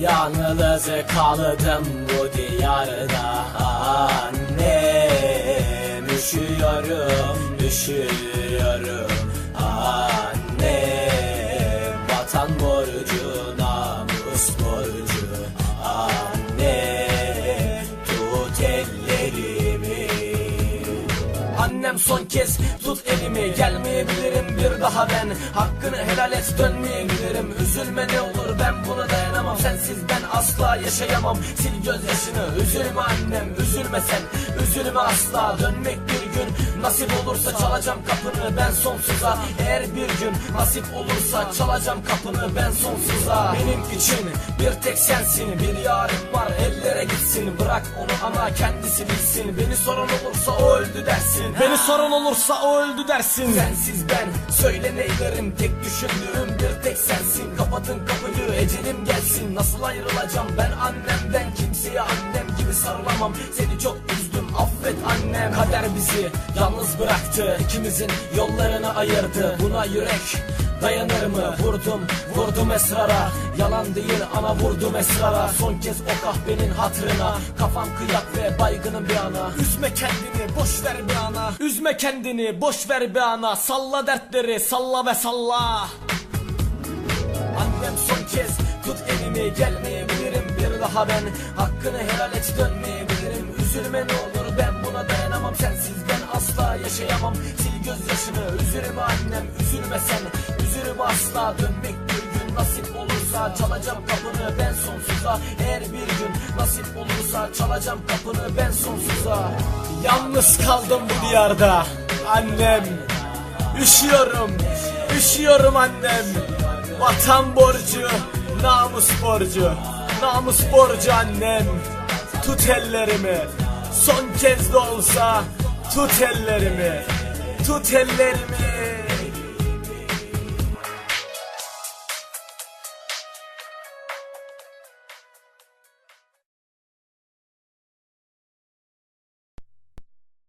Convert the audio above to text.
Yalnız kaldım bu diyarda Annem son kez tut elimi Gelmeyebilirim. Bir daha ben Hakkını helal et dönmeyebilirim. Üzülme ne olur ben buna dayanamam. Sensiz ben asla yaşayamam. Sil gözyaşını üzülme annem Üzülme sen. Üzülme asla Dönmek bir gün nasip olursa Çalacağım kapını ben sonsuza. Eğer bir gün nasip olursa Çalacağım kapını ben sonsuza. Benim için bir tek sensin Bir yarim var ellere gitsin. Bırak onu ama kendisi bilsin. Beni soran olursa o öldü dersin. Beni soran olursa o öldü dersin. Sensiz ben söyle neylerim Tek düşündüğüm bir tek sensin. Kapatın kapıyı ecelim gelsin. Nasıl ayrılacağım ben annemden? Kimseye annem gibi sarılamam. Seni çok üzdüm affet annem Kader bizi yalnız bıraktı. İkimizin yollarını ayırdı. Buna yürek Dayanır mı? Vurdum, vurdum esrara. Yalan değil ama vurdum esrara. Son kez o kahvenin hatırına. Kafam kıyak ve baygınım bir ana. Üzme kendini, boş ver bir ana. Üzme kendini, boş ver bir ana. Salla dertleri, salla ve salla. Annem son kez tut elimi gelmeyebilirim. Bir daha ben Hakkını helal et dönmeyebilirim. Üzülme ne olur ben buna dayanamam Sensiz ben asla yaşayamam. Sil gözyaşını üzülme annem üzülme sen. Üzülme asla dönmek bir gün nasip olursa Çalacağım kapını ben sonsuza. Eğer bir gün nasip olursa Çalacağım kapını ben sonsuza. Yalnız kaldım bu diyarda Annem. Üşüyorum, üşüyorum annem. Vatan borcu, namus borcu, namus borcu annem. Tut ellerimi, son kez de olsa tut ellerimi, tut ellerimi.